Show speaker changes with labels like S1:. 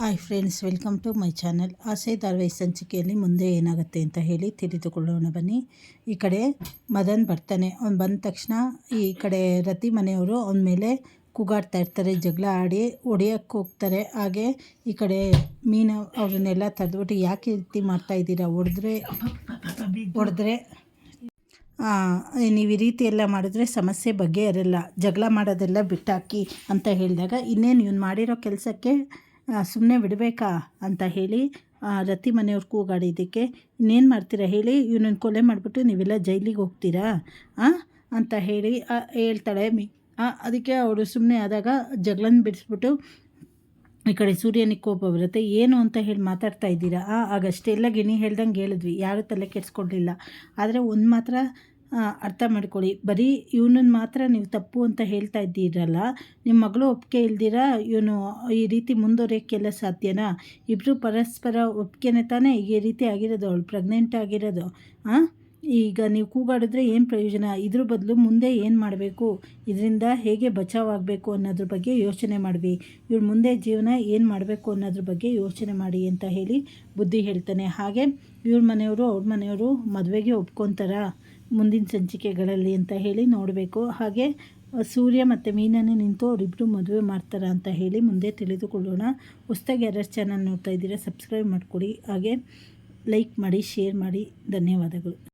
S1: Hi friends, welcome to my channel. Aase, ಧಾರಾವಾಹಿ ಸಂಚಿಕೆಯಲ್ಲಿ ಮುಂದೆ ಏನಾಗುತ್ತೆ ಅಂತ ಹೇಳಿ ತಿಳಿದುಕೊಳ್ಳೋಣ ಬನ್ನಿ. ಈ ಕಡೆ ಮದನ್ ಬರ್ತಾನೆ. ಅವ್ನು ಬಂದ ತಕ್ಷಣ ಈ ಕಡೆ ರತಿ ಮನೆಯವರು ಅವನ ಮೇಲೆ ಕೂಗಾಡ್ತಾ ಇರ್ತಾರೆ, ಜಗಳ ಆಡಿ ಹೊಡಿಯೋಕ್ಕೆ ಹೋಗ್ತಾರೆ. ಹಾಗೆ ಈ ಕಡೆ ಮೀನು ಅವ್ರನ್ನೆಲ್ಲ ತಡೆದ್ಬಿಟ್ಟು ಯಾಕೆ ರೀತಿ ಮಾಡ್ತಾ ಇದ್ದೀರಾ? ಹೊಡೆದ್ರೆ ಹೊಡೆದ್ರೆ ನೀವು ಈ ರೀತಿ ಎಲ್ಲ ಮಾಡಿದ್ರೆ ಸಮಸ್ಯೆ ಬಗ್ಗೆ ಇರಲ್ಲ ಜಗಳ ಮಾಡೋದೆಲ್ಲ ಬಿಟ್ಟಾಕಿ ಅಂತ ಹೇಳಿದಾಗ ಇನ್ನೇನು ಇವ್ನು ಮಾಡಿರೋ ಕೆಲಸಕ್ಕೆ ಸುಮ್ಮನೆ ಬಿಡಬೇಕಾ ಅಂತ ಹೇಳಿ ರತಿ ಮನೆಯವ್ರು ಕೂಗಾಡಿದ್ದಕ್ಕೆ ಇನ್ನೇನು ಮಾಡ್ತೀರಾ ಹೇಳಿ ಇವನನ್ನು ಕೊಲೆ ಮಾಡಿಬಿಟ್ಟು ನೀವೆಲ್ಲ ಜೈಲಿಗೆ ಹೋಗ್ತೀರಾ? ಅಂತ ಹೇಳಿ ಹೇಳ್ತಾಳೆ ಮಿ ಅದಕ್ಕೆ ಅವರು ಸುಮ್ಮನೆ ಆದಾಗ ಜಗಳನ್ನ ಬಿಡಿಸ್ಬಿಟ್ಟು, ಈ ಕಡೆ ಸೂರ್ಯನಿಗೆ ಕೋಪ ಬರುತ್ತೆ, ಏನು ಅಂತ ಹೇಳಿ ಮಾತಾಡ್ತಾ ಇದ್ದೀರಾ? ಆಗಷ್ಟೆಲ್ಲ ಗಿಣಿ ಹೇಳ್ದಂಗೆ ಹೇಳಿದ್ವಿ, ಯಾರೂ ತಲೆ ಕೆಡಿಸ್ಕೊಡ್ಲಿಲ್ಲ ಆದರೆ ಒಂದು ಮಾತ್ರ ಅರ್ಥ ಮಾಡ್ಕೊಳ್ಳಿ. ಬರೀ ಇವನನ್ನು ಮಾತ್ರ ನೀವು ತಪ್ಪು ಅಂತ ಹೇಳ್ತಾ ಇದ್ದೀರಲ್ಲ ನಿಮ್ಮ ಮಗಳು ಒಪ್ಪಿಗೆ ಇಲ್ದಿರ? ಇವನು ಈ ರೀತಿ ಮುಂದುವರಿಯೋಕ್ಕೆಲ್ಲ ಸಾಧ್ಯನಾ? ಇಬ್ಬರು ಪರಸ್ಪರ ಒಪ್ಪಿಗೆನೇ ತಾನೇ ಈ ರೀತಿ ಆಗಿರೋದು, ಅವಳು ಪ್ರೆಗ್ನೆಂಟ್ ಆಗಿರೋದು ಹಾಂ ಈಗ ನೀವು ಕೂಗಾಡಿದ್ರೆ ಏನು ಪ್ರಯೋಜನ? ಇದ್ರ ಬದಲು ಮುಂದೆ ಏನು ಮಾಡಬೇಕು? ಇದರಿಂದ ಹೇಗೆ ಬಚಾವಾಗಬೇಕು ಅನ್ನೋದ್ರ ಬಗ್ಗೆ ಯೋಚನೆ ಮಾಡಿ ಇವ್ರ ಮುಂದೆ ಜೀವನ ಏನು ಮಾಡಬೇಕು ಅನ್ನೋದ್ರ ಬಗ್ಗೆ ಯೋಚನೆ ಮಾಡಿ ಅಂತ ಹೇಳಿ ಬುದ್ಧಿ ಹೇಳ್ತಾನೆ. ಹಾಗೆ ಇವ್ರ ಮನೆಯವರು ಅವ್ರ ಮನೆಯವರು ಮದುವೆಗೆ ಒಪ್ಕೊತಾರ. ಮುಂದಿನ ಸಂಚಿಕೆಗಳಲ್ಲಿ ಅಂತ ಹೇಳಿ ನೋಡಬೇಕು. ಹಾಗೆ, ಸೂರ್ಯ ಮತ್ತು ಮೀನನ್ನು ನಿಂತು ಅವರಿಬ್ಬರು ಮದುವೆ ಮಾಡ್ತಾರೆ ಅಂತ ಹೇಳಿ ಮುಂದೆ ತಿಳಿದುಕೊಳ್ಳೋಣ. ಹೊಸ್ದಾಗಿ ಯಾರ್ಯಾರು ಚಾನಲ್ ನೋಡ್ತಾ ಇದ್ದೀರಾ ಸಬ್ಸ್ಕ್ರೈಬ್ ಮಾಡಿಕೊಡಿ. ಹಾಗೆ ಲೈಕ್ ಮಾಡಿ ಶೇರ್ ಮಾಡಿ. ಧನ್ಯವಾದಗಳು.